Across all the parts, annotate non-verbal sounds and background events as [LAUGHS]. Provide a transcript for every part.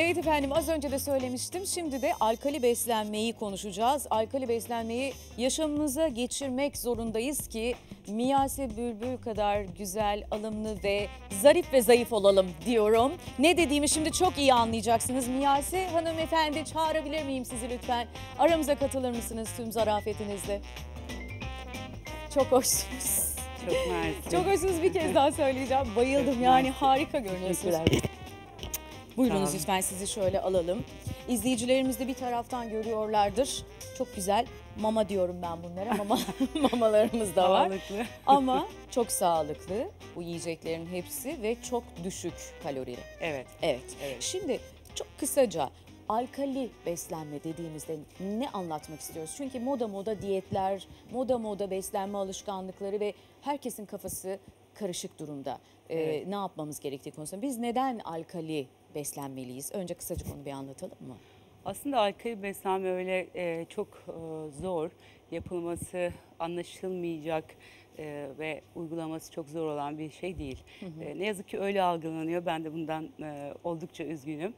Evet efendim az önce de söylemiştim. Şimdi de alkali beslenmeyi konuşacağız. Alkali beslenmeyi yaşamımıza geçirmek zorundayız ki Miyase Bülbül kadar güzel, alımlı ve zarif ve zayıf olalım diyorum. Ne dediğimi şimdi çok iyi anlayacaksınız. Miyase hanımefendi çağırabilir miyim sizi lütfen? Aramıza katılır mısınız tüm zarafetinizle? Çok hoşsunuz. Çok mersi. Çok hoşsunuz bir kez [LAUGHS] daha söyleyeceğim. Bayıldım yani harika görünüyorsunuz. Buyurunuz lütfen sizi şöyle alalım. İzleyicilerimiz de bir taraftan görüyorlardır. Çok güzel mama diyorum ben bunlara. Mama [LAUGHS] mamalarımız da var. Sağlıklı. Ama çok sağlıklı bu yiyeceklerin hepsi ve çok düşük kalorili. Evet. Evet. Evet. Şimdi çok kısaca alkali beslenme dediğimizde ne anlatmak istiyoruz? Çünkü moda moda diyetler, moda moda beslenme alışkanlıkları ve herkesin kafası karışık durumda. Ee, Evet. Ne yapmamız gerektiği konusunda. Biz neden alkali beslenmeliyiz? Önce kısaca onu bir anlatalım mı? Aslında alkali beslenme öyle e, çok e, zor, yapılması anlaşılmayacak e, ve uygulaması çok zor olan bir şey değil. E, ne yazık ki öyle algılanıyor. Ben de bundan e, oldukça üzgünüm.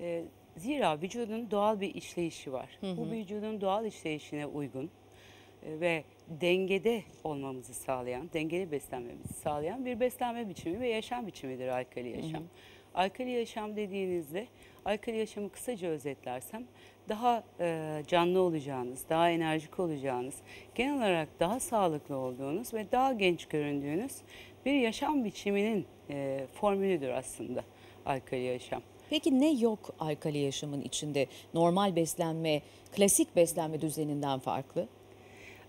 E, zira vücudun doğal bir işleyişi var. Bu vücudun doğal işleyişine uygun e, ve dengede olmamızı sağlayan, dengeli beslenmemizi sağlayan bir beslenme biçimi ve yaşam biçimidir alkali yaşam. Alkali yaşam dediğinizde, alkali yaşamı kısaca özetlersem, daha e, canlı olacağınız, daha enerjik olacağınız, genel olarak daha sağlıklı olduğunuz ve daha genç göründüğünüz bir yaşam biçiminin e, formülüdür aslında alkali yaşam. Peki ne yok alkali yaşamın içinde? Normal beslenme, klasik beslenme düzeninden farklı.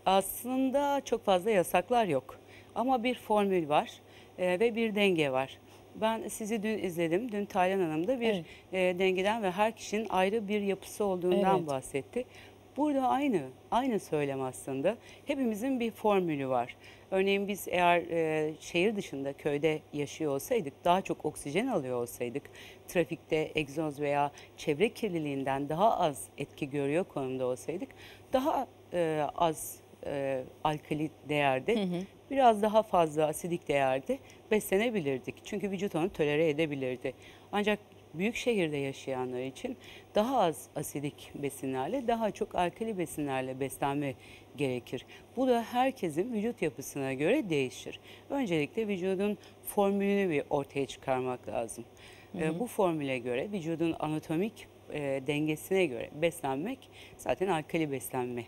Aslında çok fazla yasaklar yok. Ama bir formül var e, ve bir denge var. Ben sizi dün izledim. Dün Taylan Hanım da bir Evet. e, dengeden ve her kişinin ayrı bir yapısı olduğundan Evet. bahsetti. Burada aynı, aynı söylem aslında. Hepimizin bir formülü var. Örneğin biz eğer e, şehir dışında köyde yaşıyor olsaydık, daha çok oksijen alıyor olsaydık, trafikte egzoz veya çevre kirliliğinden daha az etki görüyor konumda olsaydık, daha e, az e, alkali değerde, biraz daha fazla asidik değerde beslenebilirdik. Çünkü vücut onu tolere edebilirdi. Ancak büyük şehirde yaşayanlar için daha az asidik besinlerle, daha çok alkali besinlerle beslenme gerekir. Bu da herkesin vücut yapısına göre değişir. Öncelikle vücudun formülünü bir ortaya çıkarmak lazım. E, bu formüle göre, vücudun anatomik e, dengesine göre beslenmek zaten alkali beslenme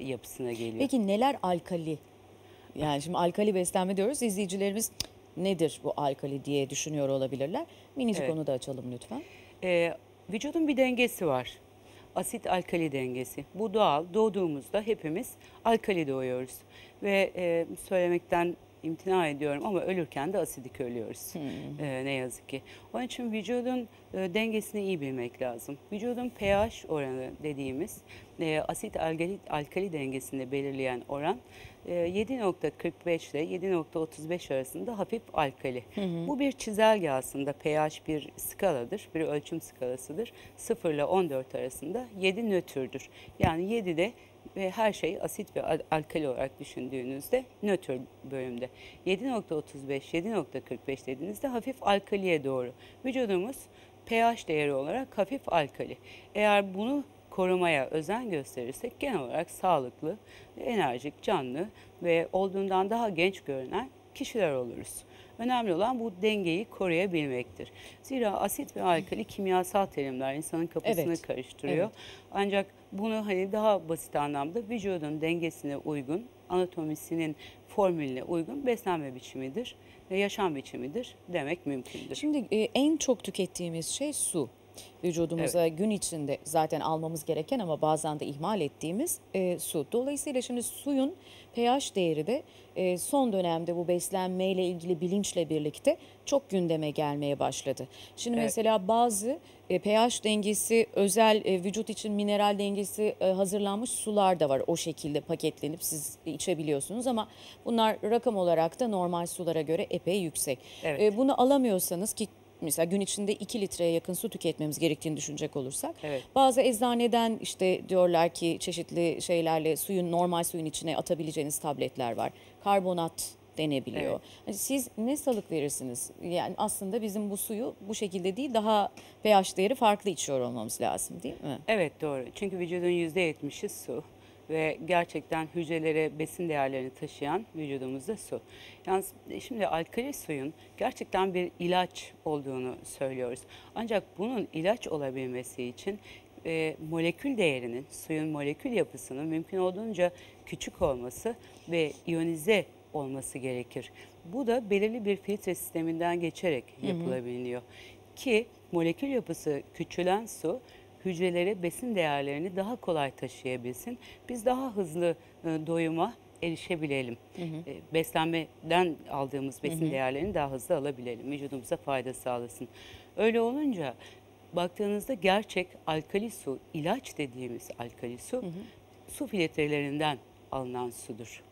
yapısına geliyor. Peki neler alkali? Yani şimdi alkali beslenme diyoruz. İzleyicilerimiz "Cık, nedir bu alkali diye düşünüyor olabilirler. Minicik Evet. onu da açalım lütfen. Ee, vücudun bir dengesi var. Asit alkali dengesi. Bu doğal. Doğduğumuzda hepimiz alkali doğuyoruz. Ve e, söylemekten imtina ediyorum ama ölürken de asidik ölüyoruz. Ee, ne yazık ki. Onun için vücudun dengesini iyi bilmek lazım. Vücudun pH oranı dediğimiz e, asit alkali, alkali dengesini belirleyen oran e, 7.45 ile 7.35 arasında hafif alkali. Bu bir çizelge aslında. pH bir skaladır, bir ölçüm skalasıdır. 0 ile 14 arasında 7 nötrdür. Yani 7'de ve her şey asit ve al- alkali olarak düşündüğünüzde nötr bölümde. 7.35, 7.45 dediğinizde hafif alkaliye doğru. Vücudumuz pH değeri olarak hafif alkali. Eğer bunu korumaya özen gösterirsek genel olarak sağlıklı, enerjik, canlı ve olduğundan daha genç görünen kişiler oluruz. Önemli olan bu dengeyi koruyabilmektir. Zira asit ve alkali kimyasal terimler insanın kafasını Evet, karıştırıyor. evet. Ancak bunu hani daha basit anlamda vücudun dengesine uygun, anatomisinin formülüne uygun beslenme biçimidir ve yaşam biçimidir demek mümkündür. Şimdi e, en çok tükettiğimiz şey su. Vücudumuza gün içinde zaten almamız gereken ama bazen de ihmal ettiğimiz e, su. Dolayısıyla şimdi suyun pH değeri de e, son dönemde bu beslenmeyle ilgili bilinçle birlikte çok gündeme gelmeye başladı. Şimdi Evet. mesela bazı e, pH dengesi özel e, vücut için mineral dengesi e, hazırlanmış sular da var. O şekilde paketlenip siz içebiliyorsunuz ama bunlar rakam olarak da normal sulara göre epey yüksek. Evet. E, bunu alamıyorsanız ki mesela gün içinde 2 litreye yakın su tüketmemiz gerektiğini düşünecek olursak Evet. bazı eczaneden işte diyorlar ki çeşitli şeylerle suyun normal suyun içine atabileceğiniz tabletler var. Karbonat denebiliyor. Evet. Hani Siz ne salık verirsiniz? Yani aslında bizim bu suyu bu şekilde değil daha pH değeri farklı içiyor olmamız lazım değil mi? Evet doğru. Çünkü vücudun %70'i su ve gerçekten hücrelere besin değerlerini taşıyan vücudumuzda su. Yalnız şimdi alkali suyun gerçekten bir ilaç olduğunu söylüyoruz. Ancak bunun ilaç olabilmesi için e, molekül değerinin, suyun molekül yapısının mümkün olduğunca küçük olması ve iyonize olması gerekir. Bu da belirli bir filtre sisteminden geçerek yapılabiliyor. Ki molekül yapısı küçülen su hücrelere besin değerlerini daha kolay taşıyabilsin. Biz daha hızlı e, doyuma erişebilelim. E, Beslenmeden aldığımız besin değerlerini daha hızlı alabilelim. Vücudumuza fayda sağlasın. Öyle olunca baktığınızda gerçek alkali su, ilaç dediğimiz alkali su su filtrelerinden alınan sudur.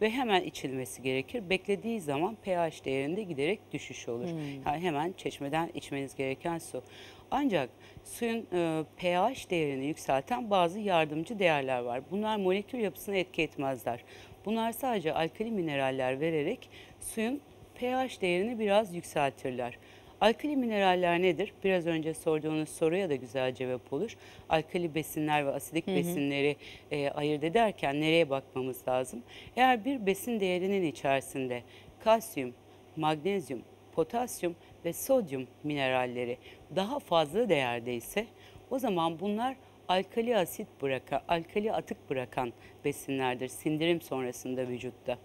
Ve hemen içilmesi gerekir. Beklediği zaman pH değerinde giderek düşüş olur. Yani hemen çeşmeden içmeniz gereken su. Ancak suyun e, pH değerini yükselten bazı yardımcı değerler var. Bunlar molekül yapısına etki etmezler. Bunlar sadece alkali mineraller vererek suyun pH değerini biraz yükseltirler. Alkali mineraller nedir? Biraz önce sorduğunuz soruya da güzel cevap olur. Alkali besinler ve asidik besinleri e, ayırt ederken nereye bakmamız lazım? Eğer bir besin değerinin içerisinde kalsiyum, magnezyum, potasyum ve sodyum mineralleri daha fazla değerdeyse o zaman bunlar alkali asit bırakan, alkali atık bırakan besinlerdir sindirim sonrasında vücutta.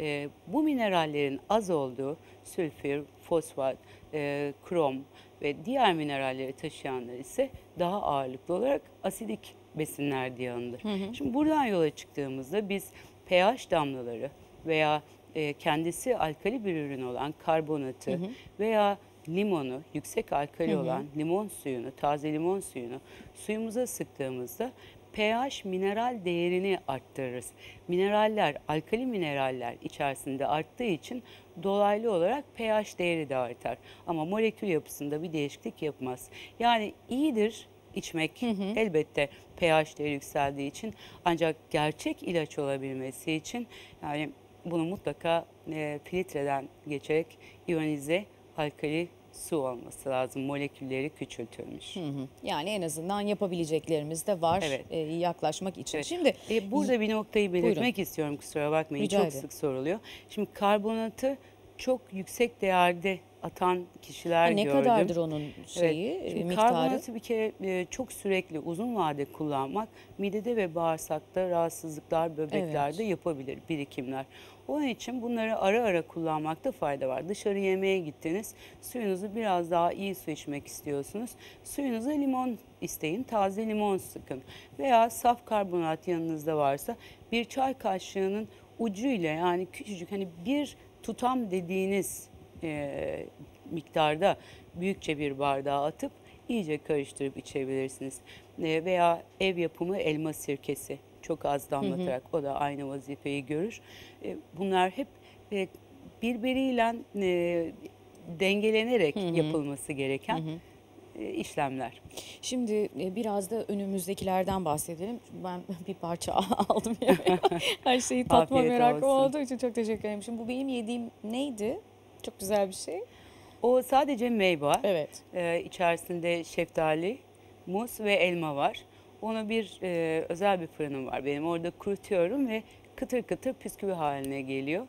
Ee, bu minerallerin az olduğu sülfür, fosfat, e, krom ve diğer mineralleri taşıyanlar ise daha ağırlıklı olarak asidik besinler diye anılır. Şimdi buradan yola çıktığımızda biz pH damlaları veya e, kendisi alkali bir ürün olan karbonatı veya limonu, yüksek alkali olan limon suyunu, taze limon suyunu suyumuza sıktığımızda pH mineral değerini arttırırız. Mineraller, alkali mineraller içerisinde arttığı için dolaylı olarak pH değeri de artar. Ama molekül yapısında bir değişiklik yapmaz. Yani iyidir içmek elbette pH değeri yükseldiği için ancak gerçek ilaç olabilmesi için yani bunu mutlaka e, filtreden geçerek iyonize alkali su olması lazım. Molekülleri küçültülmüş. Hı hı. Yani en azından yapabileceklerimiz de var Evet. e, yaklaşmak için. Evet. Şimdi E, burada bir noktayı belirtmek Buyurun. istiyorum kusura bakmayın. Rica Çok ederim. sık soruluyor. Şimdi karbonatı çok yüksek değerde atan kişiler ne gördüm. kadardır onun şeyi, Evet. Şimdi miktarı? Karbonatı bir kere e, çok sürekli uzun vade kullanmak midede ve bağırsakta rahatsızlıklar, böbreklerde yapabilir birikimler. Onun için bunları ara ara kullanmakta fayda var. Dışarı yemeğe gittiniz, suyunuzu biraz daha iyi su içmek istiyorsunuz. Suyunuza limon isteyin, taze limon sıkın. Veya saf karbonat yanınızda varsa bir çay kaşığının ucuyla yani küçücük hani bir tutam dediğiniz e, miktarda büyükçe bir bardağa atıp iyice karıştırıp içebilirsiniz. E, veya ev yapımı elma sirkesi çok az damlatarak o da aynı vazifeyi görür. E, bunlar hep e, birbiriyle e, dengelenerek yapılması gereken e, işlemler. Şimdi e, biraz da önümüzdekilerden bahsedelim. Ben [LAUGHS] bir parça aldım ya. [LAUGHS] Her şeyi tatma Afiyet olsun. olduğu için çok teşekkür ederim. Şimdi bu benim yediğim neydi? Çok güzel bir şey. O sadece meyve. Evet. Ee, içerisinde şeftali, muz ve elma var. Onu bir e, özel bir fırınım var benim. Orada kurutuyorum ve kıtır kıtır püsküvi haline geliyor.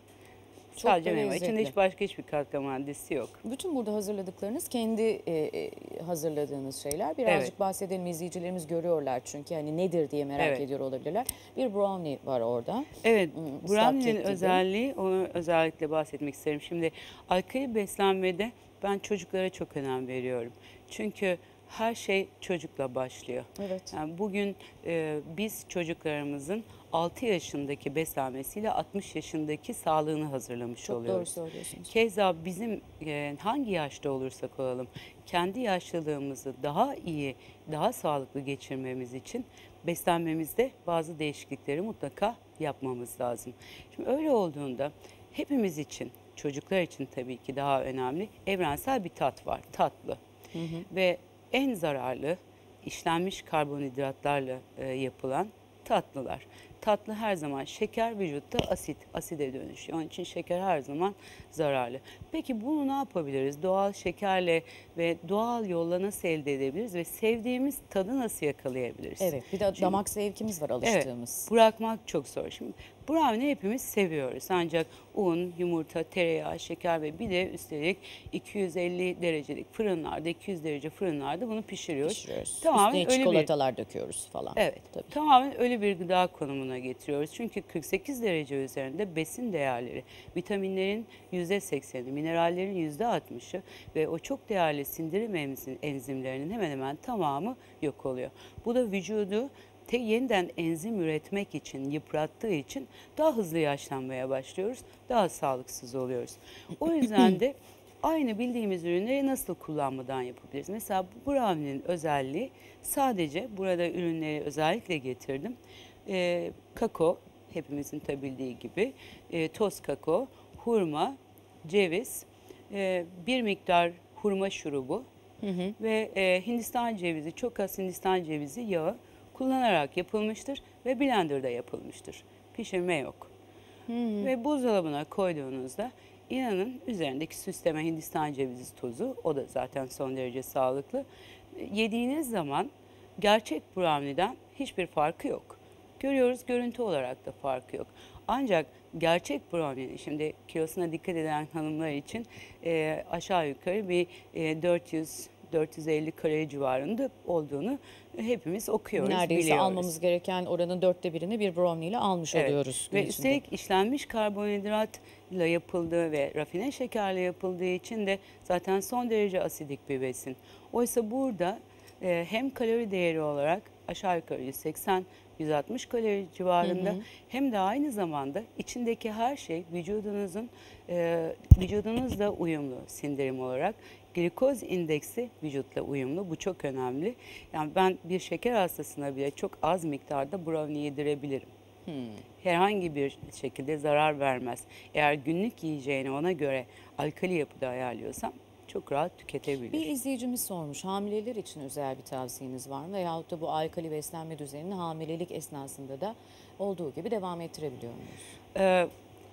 Çok Sadece meyve. İçinde lezzetli. hiç başka hiçbir katkı maddesi yok. Bütün burada hazırladıklarınız kendi e, e, hazırladığınız şeyler. Birazcık Evet. bahsedelim izleyicilerimiz görüyorlar çünkü hani nedir diye merak Evet. ediyor olabilirler. Bir brownie var orada. Evet, Hmm, ıslak brownie'nin gibi. özelliği, onu özellikle bahsetmek isterim. Şimdi alkali beslenmede ben çocuklara çok önem veriyorum. Çünkü her şey çocukla başlıyor. Evet. Yani bugün e, biz çocuklarımızın 6 yaşındaki beslenmesiyle 60 yaşındaki sağlığını hazırlamış Çok doğru oluyoruz. söylüyorsunuz. Keza bizim e, hangi yaşta olursak olalım kendi yaşlılığımızı daha iyi, daha sağlıklı geçirmemiz için beslenmemizde bazı değişiklikleri mutlaka yapmamız lazım. Şimdi öyle olduğunda hepimiz için, çocuklar için tabii ki daha önemli evrensel bir tat var, tatlı. Ve en zararlı işlenmiş karbonhidratlarla e, yapılan tatlılar. tatlı her zaman şeker vücutta asit, aside dönüşüyor. Onun için şeker her zaman zararlı. Peki bunu ne yapabiliriz? Doğal şekerle ve doğal yolla nasıl elde edebiliriz ve sevdiğimiz tadı nasıl yakalayabiliriz? Evet bir de Şimdi- damak zevkimiz var alıştığımız. Bırakmak çok zor. Şimdi brownie hepimiz seviyoruz. Ancak un, yumurta, tereyağı, şeker ve bir de üstelik 250 derecelik fırınlarda, 200 derece fırınlarda bunu pişiriyoruz. Pişiriyoruz. Tamamen Üstüne öyle bir çikolatalar döküyoruz falan. Evet. Tabii. Tamamen öyle bir gıda konumuna getiriyoruz. Çünkü 48 derece üzerinde besin değerleri, vitaminlerin %80'i, minerallerin %60'ı ve o çok değerli sindirim enzim- enzimlerinin hemen hemen tamamı yok oluyor. Bu da vücudu te yeniden enzim üretmek için, yıprattığı için daha hızlı yaşlanmaya başlıyoruz. Daha sağlıksız oluyoruz. O yüzden de [CLEARS THROAT] aynı bildiğimiz ürünleri nasıl kullanmadan yapabiliriz? Mesela bu brownie'nin özelliği sadece burada ürünleri özellikle getirdim. Ee, kakao, hepimizin tabi bildiği gibi, e, toz kakao, hurma, ceviz, e, bir miktar hurma şurubu ve e, Hindistan cevizi, çok az Hindistan cevizi yağı kullanarak yapılmıştır ve blenderda yapılmıştır. Pişirme yok. Ve buzdolabına koyduğunuzda inanın üzerindeki süsleme Hindistan cevizi tozu o da zaten son derece sağlıklı. Yediğiniz zaman gerçek brownie'den hiçbir farkı yok. Görüyoruz görüntü olarak da farkı yok. Ancak gerçek brownie'nin şimdi kilosuna dikkat eden hanımlar için e, aşağı yukarı bir e, 400 450 kalori civarında olduğunu hepimiz okuyoruz, Neredeyse biliyoruz. almamız gereken oranın dörtte birini bir brownie ile almış Evet. oluyoruz. Ve içinde. üstelik işlenmiş karbonhidratla yapıldığı ve rafine şekerle yapıldığı için de zaten son derece asidik bir besin. Oysa burada e, hem kalori değeri olarak aşağı yukarı 180 160 kalori civarında hem de aynı zamanda içindeki her şey vücudunuzun e, vücudunuzla uyumlu sindirim olarak. Glikoz indeksi vücutla uyumlu. Bu çok önemli. Yani ben bir şeker hastasına bile çok az miktarda brownie yedirebilirim herhangi bir şekilde zarar vermez. Eğer günlük yiyeceğini ona göre alkali yapıda ayarlıyorsam çok rahat tüketebilir. Bir izleyicimiz sormuş hamileler için özel bir tavsiyeniz var mı? Veyahut da bu alkali beslenme düzenini hamilelik esnasında da olduğu gibi devam ettirebiliyor muyuz? Ee,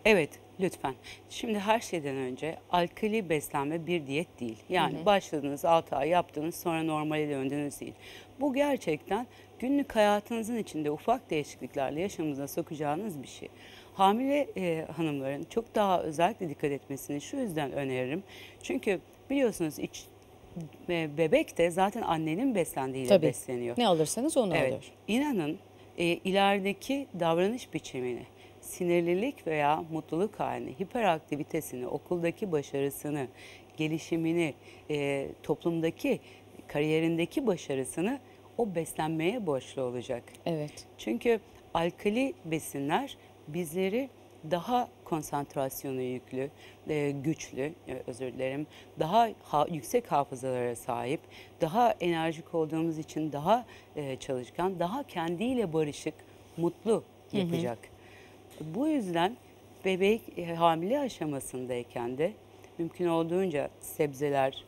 evet lütfen. Şimdi her şeyden önce alkali beslenme bir diyet değil. Yani başladınız 6 ay yaptınız sonra normale döndünüz değil. Bu gerçekten günlük hayatınızın içinde ufak değişikliklerle yaşamınıza sokacağınız bir şey. Hamile e, hanımların çok daha özellikle dikkat etmesini şu yüzden öneririm. Çünkü biliyorsunuz iç e, bebek de zaten annenin beslendiğiyle Tabii. besleniyor. Ne alırsanız onu Evet. alır. İnanın e, ilerideki davranış biçimini, sinirlilik veya mutluluk halini, hiperaktivitesini, okuldaki başarısını, gelişimini, e, toplumdaki kariyerindeki başarısını o beslenmeye borçlu olacak. Evet. Çünkü alkali besinler bizleri daha konsantrasyonu yüklü, e, güçlü, e, özür dilerim, daha ha- yüksek hafızalara sahip, daha enerjik olduğumuz için daha e, çalışkan, daha kendiyle barışık, mutlu yapacak. Bu yüzden bebek hamile aşamasındayken de mümkün olduğunca sebzeler,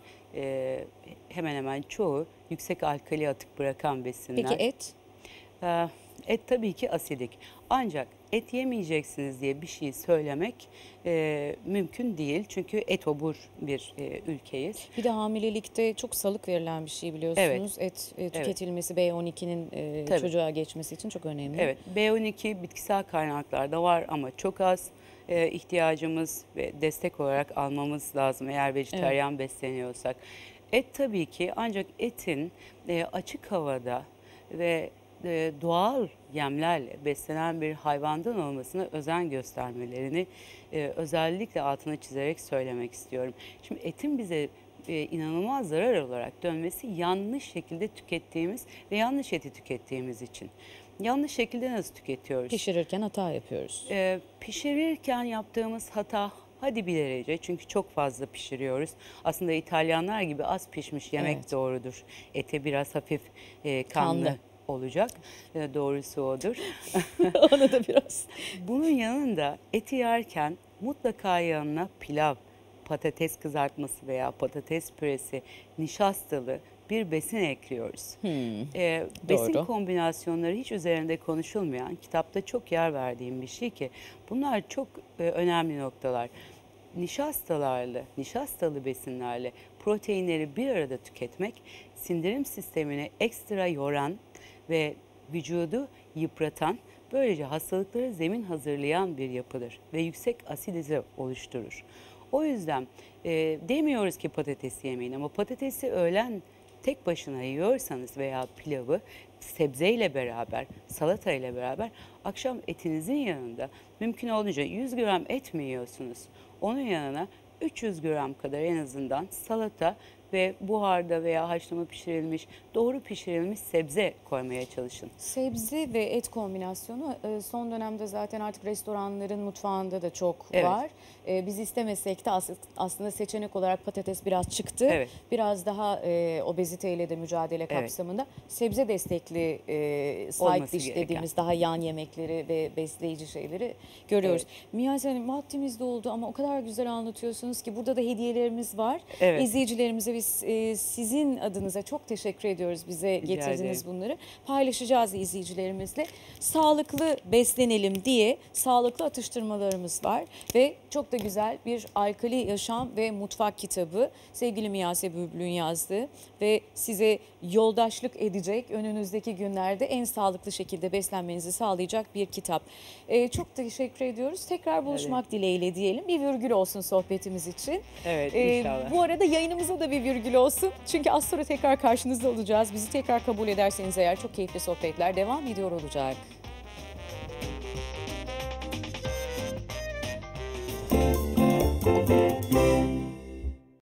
hemen hemen çoğu yüksek alkali atık bırakan besinler. Peki et? Ee, Et tabii ki asidik. Ancak et yemeyeceksiniz diye bir şey söylemek e, mümkün değil. Çünkü etobur bir e, ülkeyiz. Bir de hamilelikte çok salık verilen bir şey biliyorsunuz. Et e, tüketilmesi B12'nin e, Tabii. çocuğa geçmesi için çok önemli. Evet, B12 bitkisel kaynaklarda var ama çok az e, ihtiyacımız ve destek olarak almamız lazım eğer vejetaryen besleniyorsak. Et tabii ki ancak etin e, açık havada ve e, doğal yemlerle beslenen bir hayvandan olmasına özen göstermelerini e, özellikle altına çizerek söylemek istiyorum. Şimdi etin bize e, inanılmaz zarar olarak dönmesi yanlış şekilde tükettiğimiz ve yanlış eti tükettiğimiz için. Yanlış şekilde nasıl tüketiyoruz? Pişirirken hata yapıyoruz. Ee, pişirirken yaptığımız hata hadi bir derece çünkü çok fazla pişiriyoruz. Aslında İtalyanlar gibi az pişmiş yemek Evet. doğrudur. Ete biraz hafif e, kanlı, Kanlı. Olacak. E, doğrusu odur. [LAUGHS] Onu da biraz. Bunun yanında eti yerken mutlaka yanına pilav, patates kızartması veya patates püresi, nişastalı bir besin ekliyoruz. Ee, besin Hmm. Doğru. kombinasyonları hiç üzerinde konuşulmayan, kitapta çok yer verdiğim bir şey ki bunlar çok e, önemli noktalar. Nişastalarla, nişastalı besinlerle proteinleri bir arada tüketmek sindirim sistemini ekstra yoran ve vücudu yıpratan, böylece hastalıklara zemin hazırlayan bir yapıdır ve yüksek asidize oluşturur. O yüzden e, demiyoruz ki patates yemeyin ama patatesi öğlen tek başına yiyorsanız veya pilavı sebzeyle beraber, salatayla beraber akşam etinizin yanında mümkün olduğunca 100 gram et mi yiyorsunuz? Onun yanına 300 gram kadar en azından salata ve buharda veya haşlama pişirilmiş, doğru pişirilmiş sebze koymaya çalışın. Sebze ve et kombinasyonu e, son dönemde zaten artık restoranların mutfağında da çok Evet. var. E, Biz istemesek de as- aslında seçenek olarak patates biraz çıktı. Evet. Biraz daha e, obeziteyle de mücadele Evet. kapsamında sebze destekli side Olması dish gereken. dediğimiz daha yan yemekleri ve besleyici şeyleri görüyoruz. Miyaz Hanım vaktimiz de oldu ama o kadar güzel anlatıyorsunuz ki burada da hediyelerimiz var. Evet. İzleyicilerimize biz e, sizin adınıza çok teşekkür ediyoruz bize ederim. bunları. Paylaşacağız izleyicilerimizle. Sağlıklı beslenelim diye sağlıklı atıştırmalarımız var ve çok da güzel bir alkali yaşam ve mutfak kitabı sevgili Miyase Bülbül'ün yazdığı ve size yoldaşlık edecek önünüzdeki günlerde en sağlıklı şekilde beslenmenizi sağlayacak bir kitap. Ee, çok teşekkür ediyoruz. Tekrar buluşmak dileğiyle diyelim. Bir virgül olsun sohbetimiz için. Evet Ee, inşallah. bu arada yayınımıza da bir virgül olsun. Çünkü az sonra tekrar karşınızda olacağız. Bizi tekrar kabul ederseniz eğer çok keyifli sohbetler devam ediyor olacak.